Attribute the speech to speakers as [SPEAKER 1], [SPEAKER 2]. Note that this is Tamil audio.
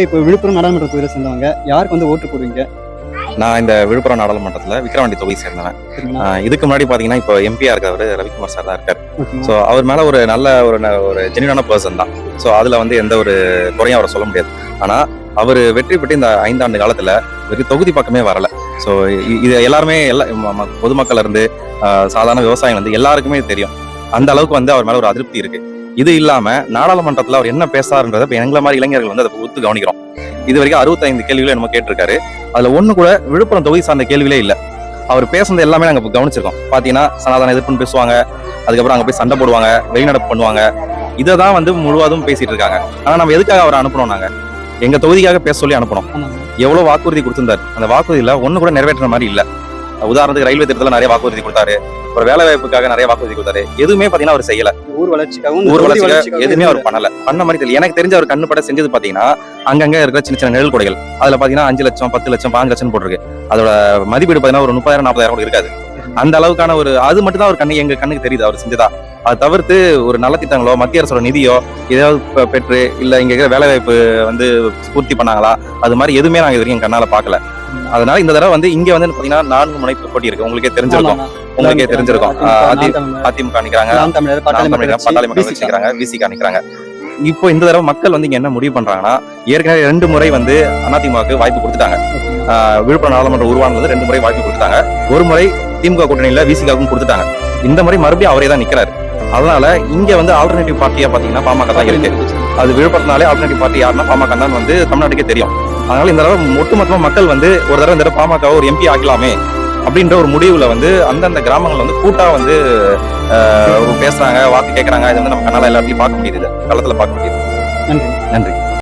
[SPEAKER 1] இப்போ விழுப்புரம் நாடாளுமன்ற தொகுதியில் சேர்ந்தவங்க யாருக்கு வந்து ஓட்டு போடுவீங்க?
[SPEAKER 2] நான் இந்த விழுப்புரம் நாடாளுமன்றத்தில் விக்கிரவாண்டி தொகுதி சேர்ந்தவன். இதுக்கு முன்னாடி பார்த்தீங்கன்னா இப்போ எம்பியா இருக்கிறவர் ரவிக்குமார் சார் தான் இருக்காரு. ஸோ அவர் மேலே ஒரு நல்ல ஒரு ஒரு ஜெனியூனான பர்சன் தான். ஸோ அதில் வந்து எந்த ஒரு குறையும் அவரை சொல்ல முடியாது. ஆனால் அவர் வெற்றி பெற்று இந்த ஐந்தாண்டு காலத்தில் வெறும் தொகுதி பக்கமே வரல. ஸோ இது எல்லாருமே எல்லா பொதுமக்கள் இருந்து சாதாரண விவசாயிகள் வந்து எல்லாருக்குமே தெரியும். அந்த அளவுக்கு வந்து அவர் மேலே ஒரு அதிருப்தி இருக்கு. இது இல்லாம நாடாளுமன்றத்துல அவர் என்ன பேசாருன்றத எங்களை மாதிரி இளைஞர்கள் வந்து அதை ஒத்து கவனிக்கிறோம். இது வரைக்கும் அறுபத்தைந்து கேள்விகளை நம்ம கேட்டிருக்காரு. அதுல ஒண்ணு கூட விழுப்புரம் தொகுதி சார்ந்த கேள்விகளே இல்ல. அவர் பேசுனது எல்லாமே நாங்க கவனிச்சிருக்கோம். பாத்தீங்கன்னா சனாதன எதிர்ப்புன்னு பேசுவாங்க அதுக்கப்புறம் அங்க போய் சண்டை போடுவாங்க வெளிநடப்பு பண்ணுவாங்க. இதை தான் வந்து முழுவதும் பேசிட்டு இருக்காங்க. ஆனா நம்ம எதுக்காக அவரை அனுப்பணும் நாங்க? எங்க தொகுதிக்காக பேச சொல்லி அனுப்பணும் எவ்வளவு வாக்குறுதி கொடுத்திருந்தாரு? அந்த வாக்குறுதியில ஒண்ணு கூட நிறைவேற்ற மாதிரி இல்ல. உதாரணத்துக்கு ரயில்வே திட்டத்துல நிறைய வாக்குறுதி கொடுத்தாரு. ஒரு வேலை வாய்ப்புக்காக நிறைய வாக்குறுதி கொடுத்தாரு. எதுவுமே பாத்தீங்கன்னா அவர் செய்யல.
[SPEAKER 1] ஊர் வளர்ச்சிக்காகவும்
[SPEAKER 2] ஊர் வளர்ச்சிக்காக எதுவுமே அவர் பண்ணல. பண்ண மாதிரி தெரியல. எனக்கு தெரிஞ்ச அவர் கண்ணு பட செஞ்சது பாத்தீங்கன்னா அங்கங்க இருக்கிற சின்ன சின்ன நிழல் கொடைகள். அதுல பாத்தீங்கன்னா அஞ்சு லட்சம் பத்து லட்சம் பாஞ்சு லட்சம் போட்டிருக்கு. அதோட மதிப்பீடு பாத்தீங்கன்னா ஒரு முப்பதாயிரம் நாற்பதாயிரம் கூட இருக்காது. அந்த அளவுக்கான ஒரு அது மட்டும் தான் அவர் கண்ணு எங்க கண்ணுக்கு தெரியுது அவர் செஞ்சதா. அதை தவிர்த்து ஒரு நலத்திட்டங்களோ மத்திய அரசோட நிதியோ ஏதாவது பெற்று இல்ல இங்க இருக்கிற வேலை வாய்ப்பு வந்து பூர்த்தி பண்ணாங்களா? அது மாதிரி எதுவுமே நாங்க இது வரைக்கும் கண்ணால பாக்கல. அதனால இந்த தடவை வந்து இங்க வந்து பாத்தீங்கன்னா நான்கு முனைப்பு போட்டி இருக்கு. உங்களுக்கே தெரிஞ்சிருக்கும். உங்களுக்கே தெரிஞ்சிருக்கும். அதிமுக நிக்கிறாங்க
[SPEAKER 1] பாட்டாளி
[SPEAKER 2] மக்கள் கட்சி நிக்கிறாங்க விசிகா நிக்கிறாங்க இப்போ இந்த தடவை மக்கள் வந்து இங்க என்ன முடிவு பண்றாங்கன்னா ஏற்கனவே ரெண்டு முறை வந்து அதிமுகவுக்கு வாய்ப்பு கொடுத்துட்டாங்க. ஆஹ் விழுப்புரம் நாடாளுமன்ற உருவானது ரெண்டு முறை வாய்ப்பு கொடுத்துட்டாங்க. ஒரு முறை திமுக கூட்டணியில விசிகாவுக்கும் கொடுத்துட்டாங்க. இந்த முறை மறுபடியும் அவரே தான் நிக்கிறாரு. அதனால இங்க வந்து ஆல்டர்னேட்டிவ் பார்ட்டியா பாத்தீங்கன்னா பாமக தான் இருக்கு. அது விழுப்புரத்தினாலே ஆல்டர்னேட்டிவ் பார்ட்டி யாருன்னா பாமக தான் வந்து தமிழ்நாட்டுக்கே தெரியும். அதனால இந்த தடவை ஒட்டுமொத்தமா மக்கள் வந்து ஒரு தடவை இந்த பாமக ஒரு எம்பி ஆக்கலாமே அப்படின்ற ஒரு முடிவுல வந்து அந்தந்த கிராமங்கள்ல வந்து கூட்டா வந்து பேசுறாங்க வாக்கு கேட்கறாங்க இது வந்து நம்ம கண்ணால எல்லாத்தையும் பார்க்க முடியுது. களத்துல பார்க்க முடியுது.
[SPEAKER 1] நன்றி.
[SPEAKER 2] நன்றி.